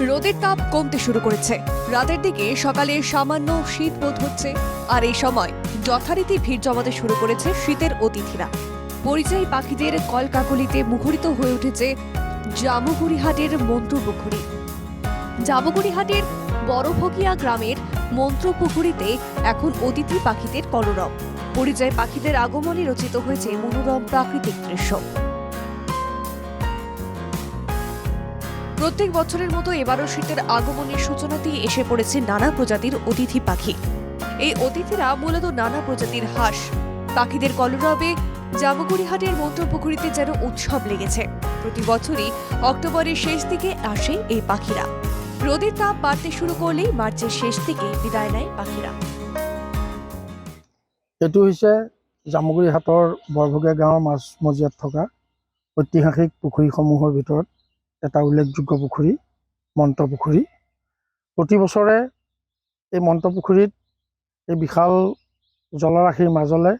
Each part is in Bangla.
রোদের তাপ কমতে শুরু করেছে। রাতের দিকে সকালে সামান্য শীত বোধ হচ্ছে। আর এই সময় যথারীতি ভিড় জমাতে শুরু করেছে শীতের অতিথিরা। পরিযায়ী পাখিদের কলকাকলিতে মুখরিত হয়ে উঠেছে জামুগুড়িহাটের মন্ত্রপুকুরি। জামুগুড়িহাটের বড়ভকিয়া গ্রামের মন্ত্রপুকুরিতে এখন অতিথি পাখিদের কলরব। পরিযায়ী পাখিদের আগমনে রচিত হয়েছে মনোরম প্রাকৃতিক দৃশ্য। প্রত্যেক বছরের মতো এবারও শীতের আগমনের সূচনাতেই এসে পড়েছে নানা প্রজাতির অতিথি পাখি। এই অতিথিরা মূলত নানা প্রজাতির হাঁস, পাখিদের কলরবে, জামুগুড়িহাটের মন্ত্রপুকুরিতে যেন উৎসব লেগেছে। প্রতি বছরই অক্টোবরের শেষ দিকে আসে এই পাখিরা। রোদের তাপ বাড়তে শুরু করলেই মার্চের শেষ দিকে বিদায় নেয় পাখিরা। এইটো হৈছে জামুগুৰি হাটৰ বৰভগীয়া গাঁৱৰ মাজমজিয়াত থকা ঐতিহাসিক পুখুৰীসমূহৰ ভিতৰত এটা উল্লেখযোগ্য পুখুৰী, মন্ত্ৰ পুখুৰী। প্ৰতি এই পুখুৰীত এই বিশাল জলৰাশিৰ মাজলৈ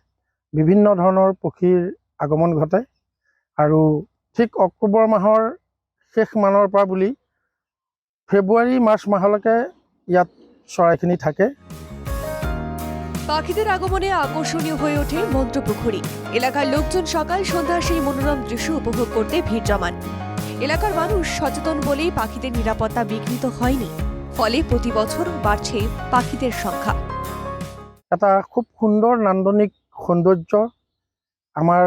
বিভিন্ন ধৰণৰ পক্ষীৰ আগমন ঘটে আৰু ঠিক অক্টোবৰ মাহৰ শেষ মানৰ পৰা বুলি ফেব্ৰুৱাৰী, মাৰ্চ মাহলৈকে ইয়াত চৰাইখিনি থাকে। পাখিদের আগমনে আকর্ষণীয় হয়ে ওঠে মন্ত্রপুকুরি এলাকার লোকজন সকাল সন্ধ্যা সেই মনোরম দৃশ্য উপভোগ করতে ভিড় জমান। এলাকার মানুষ সচেতন বলেই পাখিদের নিরাপত্তা বিঘ্নিত হয়নি। ফলে প্রতি বছর বাড়ছে পাখিদের সংখ্যা। এটা খুব সুন্দৰ নান্দনিক সৌন্দৰ্য আমাৰ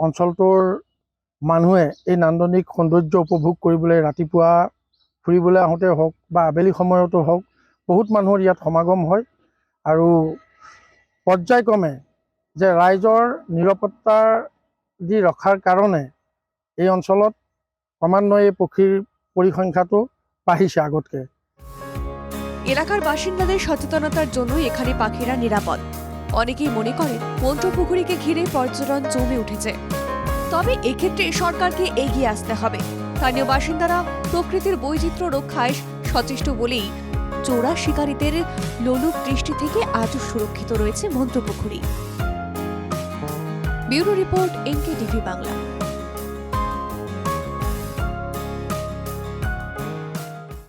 অঞ্চলটোৰ মানুহে এই নান্দনিক সৌন্দৰ্য উপভোগ কৰিবলৈ ৰাতিপুৱা ফুৰিবলৈ আহোঁতে হওক বা আবেলি সময়তো হওক বহুত মানুহৰ ইয়াত সমাগম হয় আৰু পৰ্যায়ক্ৰমে যে ৰাইজৰ নিৰাপত্তা দি ৰখাৰ কাৰণে এই অঞ্চলত ক্ৰমান্বয়ে পক্ষীর পক্ষীৰ পৰিসংখ্যাটো বাঢ়িছে আগতকৈ। এলাকার বাসিন্দাদের সচেতনতার জন্য এখানে পাখিরা নিরাপদ। অনেকেই মনে করেন মন্ত্রপুকুরিকে ঘিরে পর্যটন জমে উঠেছে। তবে এক্ষেত্রে সরকারকে এগিয়ে আসতে হবে। স্থানীয় বাসিন্দারা প্রকৃতির বৈচিত্র্য রক্ষায় সচেষ্ট বলেই চোরা শিকারীদের লোলুপ দৃষ্টি থেকে আজও সুরক্ষিত রয়েছে মন্ত্রপুকুরি। Bureau report NK TV Bangla.